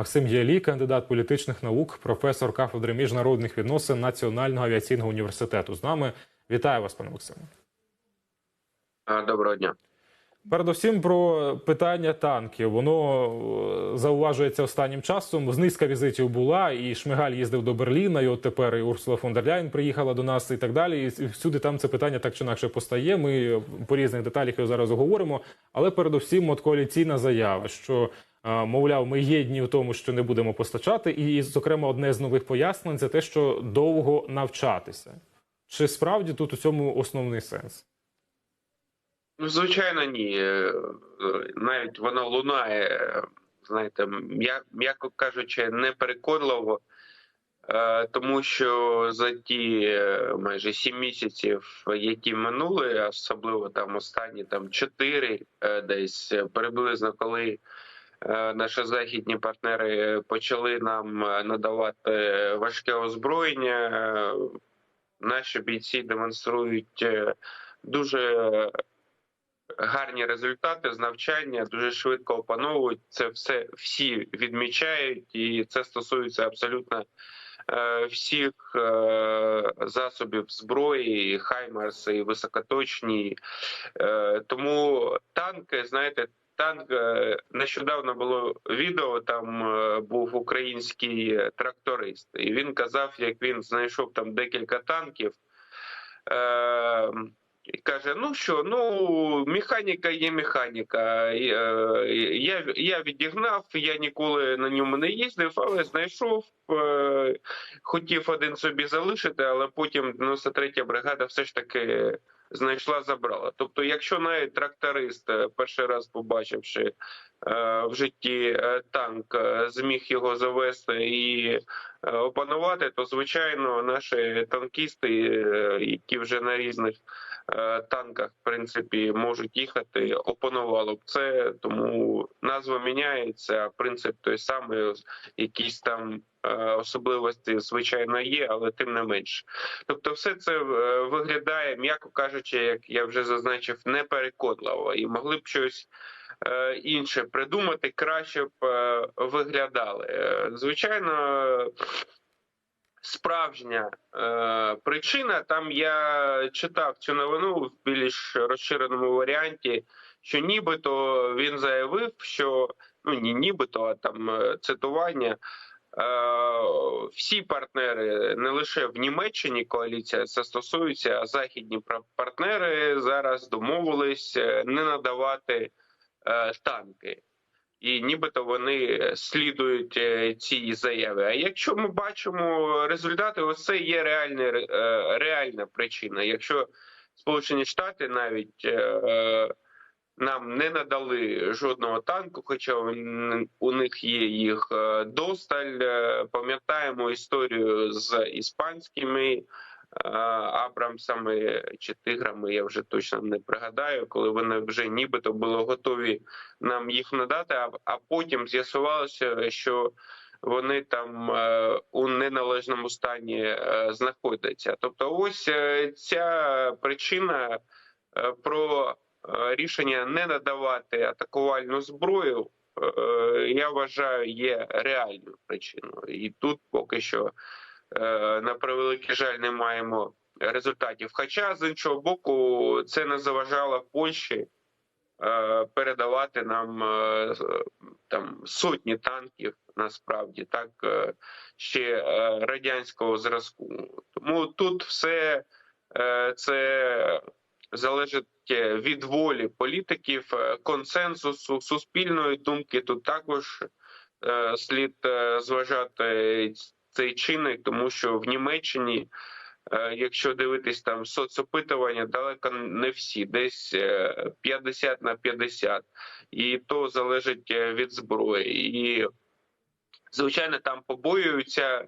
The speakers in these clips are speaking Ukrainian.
Максим Ялі, кандидат політичних наук, професор кафедри міжнародних відносин Національного авіаційного університету. З нами вітаю вас, пане Максиме. Доброго дня. Передусім про питання танків. Воно е, зауважується останнім часом. Знизка візитів була, і Шмигаль їздив до Берліна, і от тепер і Урсула фон дер Ляйн приїхала до нас і так далі. І всюди там це питання так чи інакше постає. Ми по різних деталях його зараз оговоримо. Але передусім, от коаліційна заява, що е, мовляв, ми єдні в тому, що не будемо постачати, і, зокрема, одне з нових пояснень це те, що довго навчатися. Чи справді тут у цьому основний сенс? Ну, звичайно, ні. Е, Навіть воно лунає, е, знаєте, м'яко кажучи, непереконливо, Е, тому що за ті е, майже сім місяців, які минули, особливо там останні там чотири, е, десь е, приблизно коли. Е, Наші західні партнери почали нам е, надавати важке озброєння. е, Наші бійці демонструють дуже гарні результати з навчання, дуже швидко опановують це все. Всі відмічають, і це стосується абсолютно всіх засобів зброї, і хаймарси, і високоточні. Тому танки, знаєте. Танк е, нещодавно було відео. Там е, був український тракторист, і він казав, як він знайшов там декілька танків. І каже: ну що, ну механіка є механіка. Е, Я я відігнав, я ніколи на ньому не їздив, але знайшов. е, Хотів один собі залишити, але потім 93-я бригада все ж таки знайшла, забрала. Тобто, якщо навіть тракторист, е, перший раз побачивши в житті танк, зміг його завести і опанувати, то звичайно наші танкісти, які вже на різних танках в принципі можуть їхати, опанувало б це. Тому назва міняється, принцип той самий, якісь там е, особливості, звичайно, є, але тим не менш. Тобто, все це е, виглядає, м'яко кажучи, як я вже зазначив, непереконливо, і могли б щось. е, Інше придумати краще б е, виглядали. Е, Звичайно, справжня е, причина. Там я читав цю новину в більш розширеному варіанті, що нібито він заявив, що ну ні, нібито, а там е, цитування. Е, всі партнери не лише в Німеччині коаліція це стосується, а західні партнери зараз домовились е, не надавати танки і нібито вони слідують е, цій заяві. А якщо ми бачимо результати, ось це є реальна, е, реальна причина. Якщо Сполучені Штати навіть е, нам не надали жодного танку, хоча у них є їх досталь. Пам'ятаємо історію з іспанськими Абрамсами чи тиграми. Я вже точно не пригадаю, коли вони вже нібито були готові нам їх надати, а, а потім з'ясувалося, що вони там е, у неналежному стані е, знаходяться. Тобто, ось е, ця причина про рішення не надавати атакувальну зброю. Я вважаю, є реальною причиною, і тут поки що на превеликий жаль не маємо результатів. Хоча з іншого боку, це не заважало Польщі е, передавати нам е, там сотні танків, насправді так е, ще е, радянського зразку. Тому тут все е, це залежить е, від волі політиків, е, консенсусу, суспільної думки. Тут також е, слід е, зважати цей чинник, тому що в Німеччині. Е, Якщо дивитись там соцопитування, далеко не всі, десь е, 50 на 50. і то залежить е, від зброї. І звичайно, там побоюються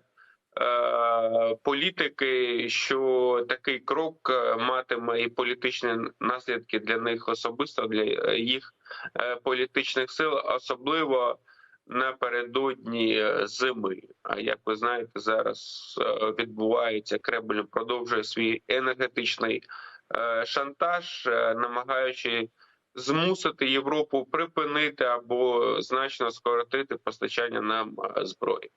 е, політики, що такий крок е, матиме і політичні наслідки для них особисто, для е, їх е, політичних сил, особливо напередодні зими. А як ви знаєте, зараз е, відбувається Кремль продовжує свій енергетичний е, шантаж, е, намагаючи змусити Європу припинити або значно скоротити постачання нам зброї.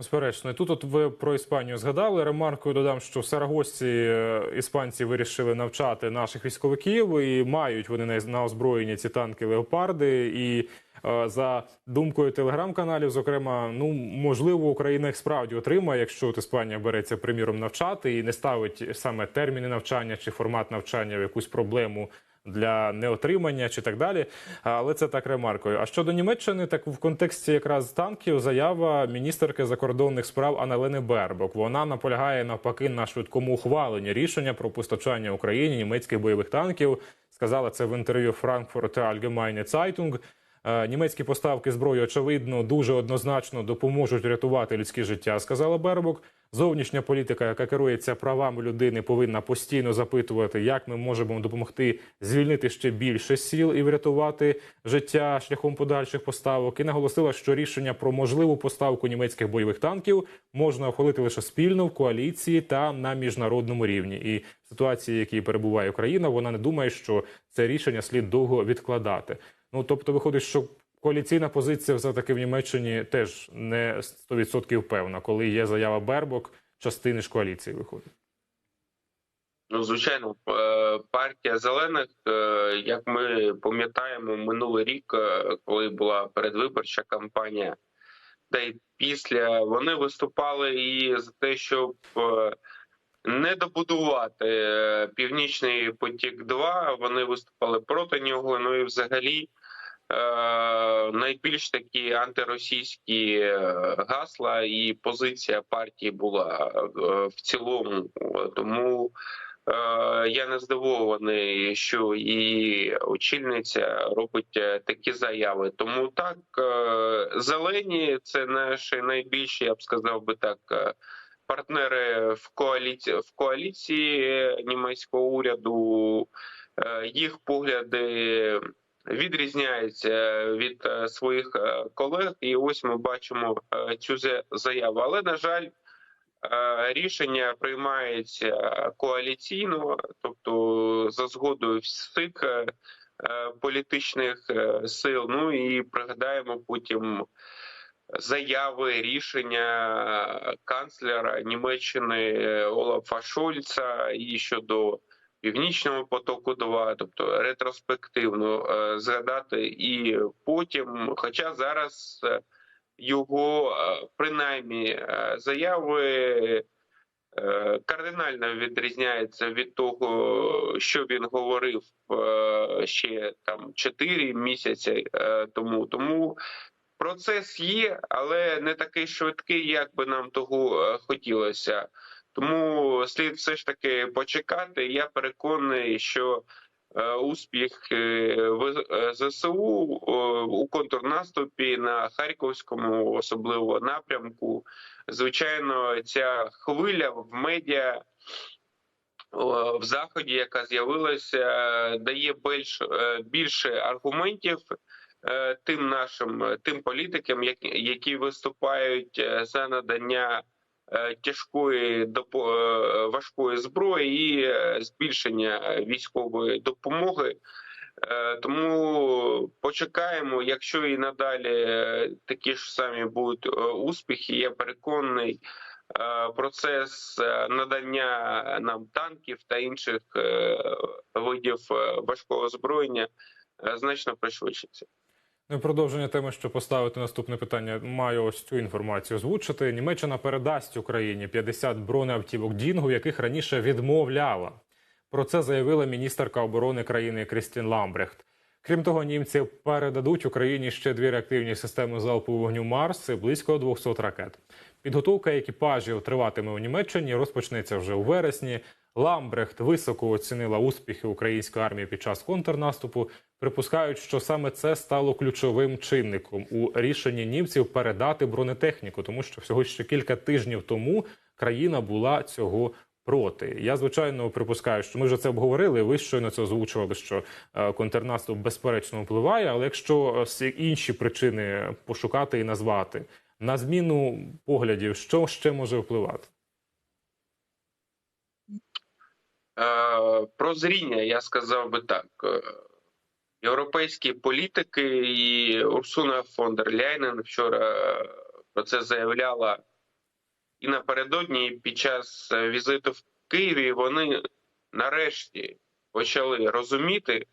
Безперечно, тут от ви про Іспанію згадали. Ремаркою додам, що в Сарагосці е, іспанці вирішили навчати наших військовиків і мають вони на озброєнні ці танки леопарди. І е, за думкою телеграм-каналів, зокрема, ну можливо, Україна їх справді отримає, якщо от Іспанія береться приміром навчати і не ставить саме терміни навчання чи формат навчання в якусь проблему для неотримання чи так далі. Але це так ремаркою. А щодо Німеччини, так в контексті якраз танків заява міністерки закордонних справ Аналени Бербок. Вона наполягає навпаки на швидкому ухваленні рішення про постачання Україні німецьких бойових танків. Сказала це в інтерв'ю Frankfurter Allgemeine Zeitung. Е, Німецькі поставки зброї, очевидно, дуже однозначно допоможуть рятувати людське життя, сказала Бербок. Зовнішня політика, яка керується правами людини, повинна постійно запитувати, як ми можемо допомогти звільнити ще більше сіл і врятувати життя шляхом подальших поставок. І наголосила, що рішення про можливу поставку німецьких бойових танків можна ухвалити лише спільно в коаліції та на міжнародному рівні. І в ситуації, в якій перебуває Україна, вона не думає, що це рішення слід довго відкладати. Ну тобто, виходить, що коаліційна позиція все таки в Німеччині теж не 100% певна, коли є заява Бербок, частини ж коаліції виходить. Ну, звичайно, е, партія зелених, е, як ми пам'ятаємо, минулий рік, е, коли була передвиборча кампанія, та й після вони виступали і за те, щоб не добудувати північний потік 2 Вони виступали проти нього. Ну і взагалі найбільш такі антиросійські е, гасла і позиція партії була е, в цілому. Тому е, я не здивований, що і очільниця робить е, такі заяви. Тому так е, зелені це наші найбільші, я б сказав би так. е, Партнери в коаліції в коаліції німецького уряду е, їх погляди відрізняються від е, своїх е, колег, і ось ми бачимо е, цю заяву. Але на жаль, е, рішення приймається коаліційно, тобто за згодою всіх е, е, політичних е, сил. Ну і пригадаємо потім заяви, рішення канцлера Німеччини Олафа Шольца і щодо північного потоку 2 тобто ретроспективно е, згадати і потім, хоча зараз е, його е, принаймні заяви кардинально відрізняються від того, що він говорив ще там 4 місяці тому. Тому процес є, але не такий швидкий, як би нам того хотілося. Тому слід все ж таки почекати. Я переконаний, що е, успіх е, е, ЗСУ у контрнаступі на харківському, особливо напрямку, звичайно, ця хвиля в медіа. В заході, яка з'явилася, дає більш, більше аргументів тим нашим тим політикам, які, виступають за надання тяжкої допо- е, важкої зброї і е, збільшення військової допомоги. Е, Тому почекаємо, якщо і надалі е, такі ж самі будуть е, успіхи, я переконаний. е, Процес е, надання нам танків та інших е, видів е, важкого озброєння е, значно пришвидшиться. Ну, продовження теми, що поставити наступне питання, маю ось цю інформацію озвучити. Німеччина передасть Україні 50 бронеавтівок Дінгу, яких раніше відмовляла. Про це заявила міністерка оборони країни Крістін Ламбрехт. Крім того, німці передадуть Україні ще дві реактивні системи залпового вогню Марс і близько 200 ракет. Підготовка екіпажів триватиме у Німеччині, розпочнеться вже у вересні. Ламбрехт високо оцінила успіхи української армії під час контрнаступу. Припускають, що саме це стало ключовим чинником у рішенні німців передати бронетехніку, тому що всього ще кілька тижнів тому країна була цього проти. Я звичайно припускаю, що ми вже це обговорили. Ви щойно це озвучували, що е, контрнаступ безперечно впливає. Але якщо е, інші причини пошукати і назвати на зміну поглядів, що ще може впливати? Е, Прозріння, я сказав би так. Е, європейські політики і Урсуна фон дер Ляйнен вчора про це заявляла і напередодні, і під час е, візиту в Києві. Вони нарешті почали розуміти,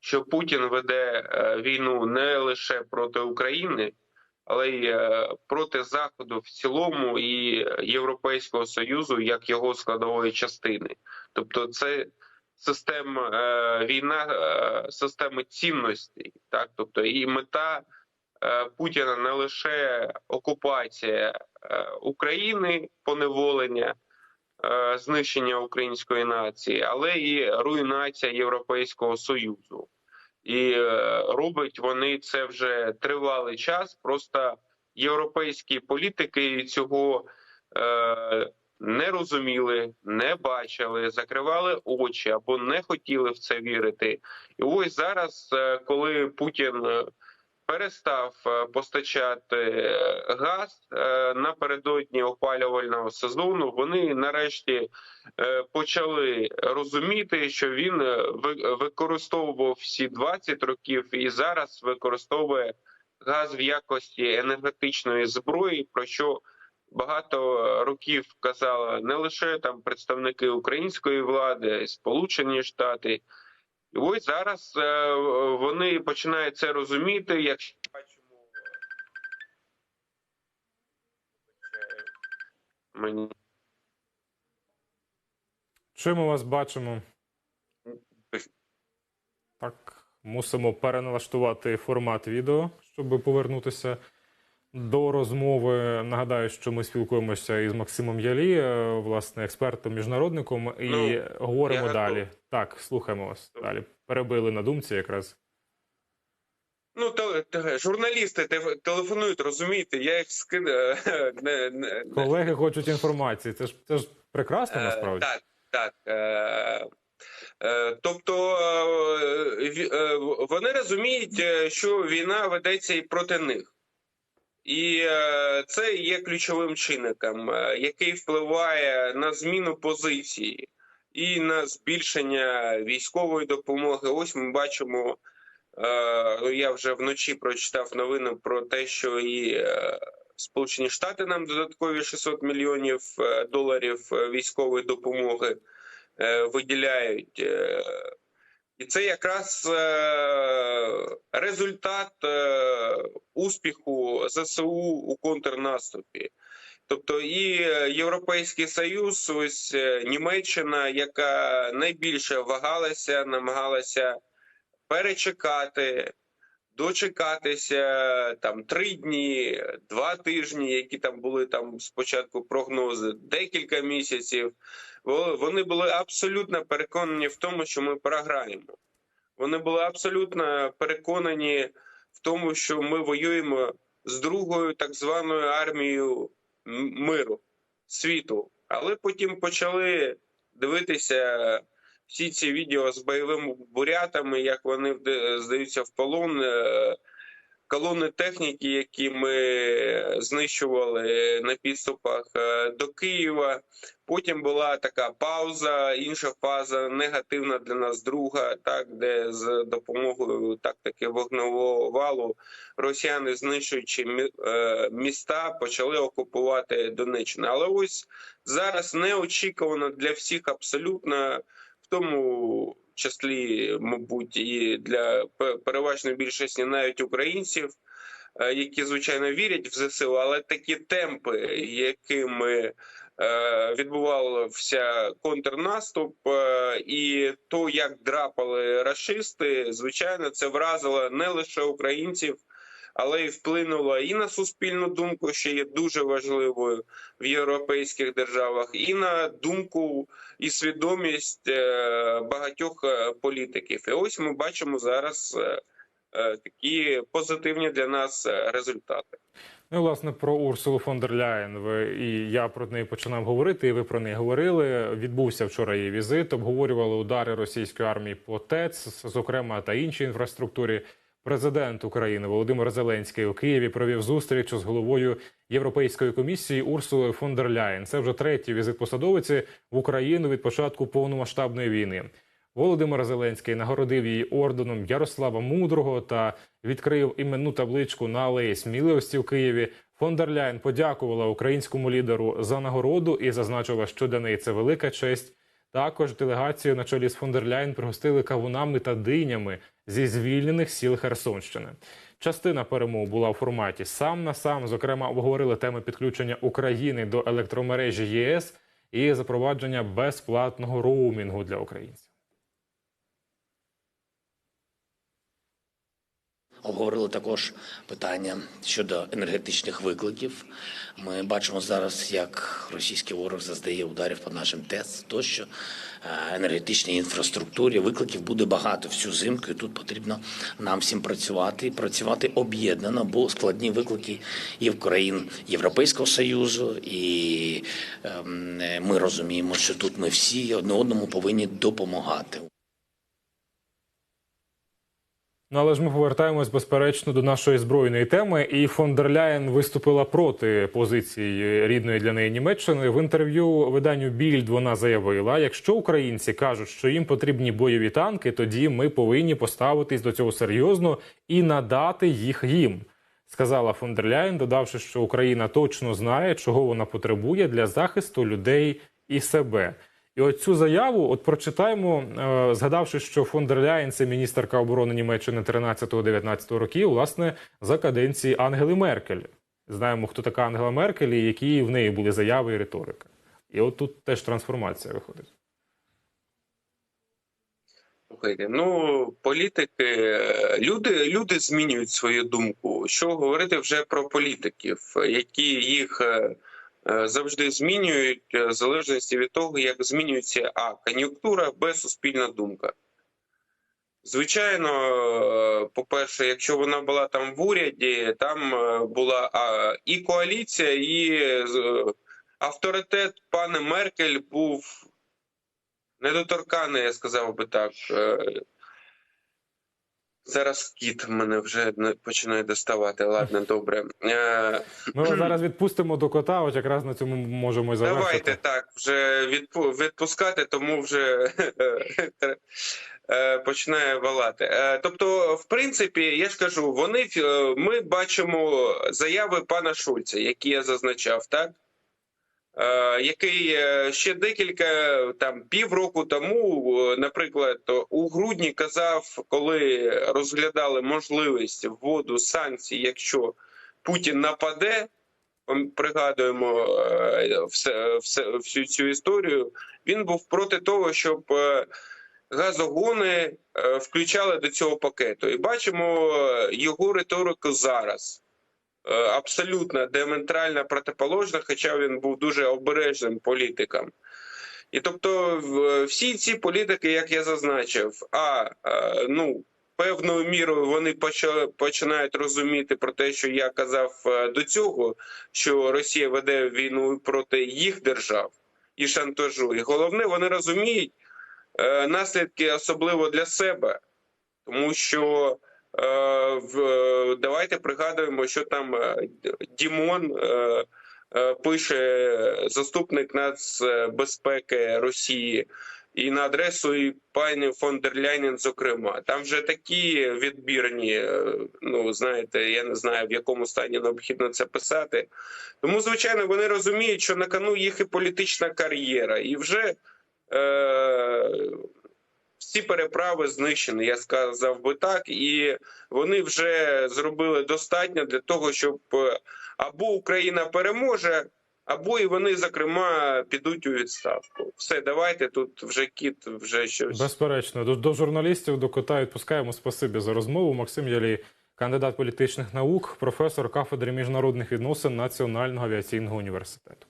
що Путін веде е, війну не лише проти України, але й е, проти Заходу в цілому і Європейського союзу як його складової частини. Тобто, це система е, війна, е, системи цінностей, так тобто і мета Путіна не лише окупація України, поневолення, знищення української нації, але і руйнація Європейського союзу. І е, робить вони це вже тривалий час. Просто європейські політики цього е, не розуміли, не бачили, закривали очі або не хотіли в це вірити. І ось зараз, е, коли Путін перестав е, постачати е, газ е, напередодні опалювального сезону, вони нарешті почали розуміти, що він ви- використовував всі 20 років і зараз використовує газ в якості енергетичної зброї, про що багато років казали не лише там представники української влади, Сполучені Штати. І ось зараз е, вони починають це розуміти, якщо бачимо. Мені Чи ми вас бачимо? Так, мусимо переналаштувати формат відео, щоб повернутися до розмови. Нагадаю, що ми спілкуємося із Максимом Ялі, е, власне, експертом міжнародником, і Ну, говоримо далі. Так, слухаємо вас Добре. далі. Перебили на думці якраз. Ну, то, то, журналісти те- телефонують, розумієте, я їх не, не. Колеги хочуть інформації. Це ж це ж прекрасно Е, насправді. Так, так. Е, е, Тобто е, е, вони розуміють, е, що війна ведеться і проти них. І е, це є ключовим чинником, е, який впливає на зміну позиції і на збільшення військової допомоги. Ось ми бачимо. е, Я вже вночі прочитав новину про те, що і Сполучені Штати нам додаткові 600 мільйонів доларів військової допомоги виділяють. І це якраз результат успіху ЗСУ у контрнаступі. Тобто і е, Європейський Союз, ось е, Німеччина, яка найбільше вагалася, намагалася перечекати, дочекатися там три дні, два тижні, які там були там спочатку прогнози, декілька місяців. Вони були абсолютно переконані в тому, що ми програємо. Вони були абсолютно переконані в тому, що ми воюємо з другою так званою армією миру світу. Але потім почали дивитися всі ці відео з бойовими бурятами, як вони здаються в полон. Колони техніки, які ми знищували на підступах е, до Києва. Потім була така пауза, інша фаза негативна для нас друга, так де з допомогою тактики вогневого валу росіяни, знищуючи е, міста, почали окупувати Донеччину. Але ось зараз неочікувано для всіх абсолютно, в тому числі, мабуть, і для переважної більшості навіть українців. е, Які звичайно вірять в ЗСУ, але такі темпи, якими е, відбувався контрнаступ, е, і то, як драпали расисти, звичайно, це вразило не лише українців, але й вплинуло і на суспільну думку, що є дуже важливою в європейських державах, і на думку і свідомість е, багатьох е, політиків. І ось ми бачимо зараз е, такі позитивні для нас результати. Ну, власне, про Урсулу фон дер Ляєн. Ви і я про неї починав говорити, і ви про неї говорили. Відбувся вчора її візит. Обговорювали удари російської армії по ТЕЦ, зокрема та іншій інфраструктурі. Президент України Володимир Зеленський у Києві провів зустріч з головою Європейської комісії Урсулою фон дер Ляєн. Це вже третій візит посадовиці в Україну від початку повномасштабної війни. Володимир Зеленський нагородив її орденом Ярослава Мудрого та відкрив іменну табличку на алеї Сміливості в Києві. Фон дер Ляйн подякувала українському лідеру за нагороду і зазначила, що для неї це велика честь. Також делегацію на чолі з фондерляйн пригостили кавунами та динями зі звільнених сіл Херсонщини. Частина перемов була у форматі сам на сам. Зокрема, обговорили теми підключення України до електромережі ЄС і запровадження безплатного роумінгу для українців. Обговорили також питання щодо енергетичних викликів. Ми бачимо зараз, як російський ворог заздає ударів по нашим ТЕС тощо Е, енергетичній інфраструктурі. Викликів буде багато всю зимку. і Тут потрібно нам всім працювати, і працювати об'єднано, бо складні виклики і в країн Європейського союзу, і ем, ми розуміємо, що тут ми всі одне одному повинні допомагати. Ну але ж ми повертаємось безперечно до нашої збройної теми. І фон дер Ляєн виступила проти позиції рідної для неї Німеччини. В інтерв'ю виданню Більд вона заявила: якщо українці кажуть, що їм потрібні бойові танки, тоді ми повинні поставитись до цього серйозно і надати їх їм. Сказала фон дер Ляєн, додавши, що Україна точно знає, чого вона потребує для захисту людей і себе. І от цю заяву, от прочитаємо, е, згадавши, що фон дер Ляєн – це міністерка оборони Німеччини 13-19 років, власне, за каденції Ангели Меркель. Знаємо, хто така Ангела Меркель і які в неї були заяви і риторика. І от тут теж трансформація виходить. Ну політики, люди, люди змінюють свою думку. Що говорити вже про політиків, які їх е, завжди змінюють е, в залежності від того, як змінюється а кон'юнктура, б суспільна думка. Звичайно, е, по-перше, якщо вона була там в уряді, там е, була а, і коаліція, і е, авторитет пана Меркель був недоторканий, я сказав би так. Зараз кіт мене вже починає доставати. Ладно, добре. Е, Ми вас зараз відпустимо до кота, от якраз на цьому можемо і завершити. Давайте так, вже відпу- відпускати, тому вже е, починає валати. Е, Тобто, в принципі, я ж кажу, вони ми бачимо заяви пана Шульца, які я зазначав, так? Е, Який е, ще декілька там півроку тому, е, наприклад, у грудні казав, коли розглядали можливість вводу санкцій, якщо Путін нападе, пригадуємо все, все, всю цю історію. Він був проти того, щоб газогони включали до цього пакету. І бачимо його риторику зараз. Е, Абсолютно діаметрально протиположна, хоча він був дуже обережним політиком. І тобто, всі ці політики, як я зазначив, а е, ну певною мірою вони починають розуміти про те, що я казав е, до цього, що Росія веде війну проти їх держав і шантажу. І головне, вони розуміють наслідки, особливо для себе, тому що давайте пригадуємо, що там е, Дімон. Е, е, Пише заступник нацбезпеки Росії і на адресу і пані фон дер Ляйнен, зокрема, там вже такі відбірні. е, Ну знаєте, я не знаю в якому стані необхідно це писати. Тому, звичайно, вони розуміють, що на кону їх і політична кар'єра, і вже е, всі переправи знищені. Я сказав би так, і вони вже зробили достатньо для того, щоб е, або Україна переможе. Або і вони, зокрема, підуть у відставку. Все, давайте тут вже кіт, вже щось. Безперечно, до, до журналістів, до кота відпускаємо. Спасибі за розмову. Максим Ялій, кандидат політичних наук, професор кафедри міжнародних відносин Національного авіаційного університету.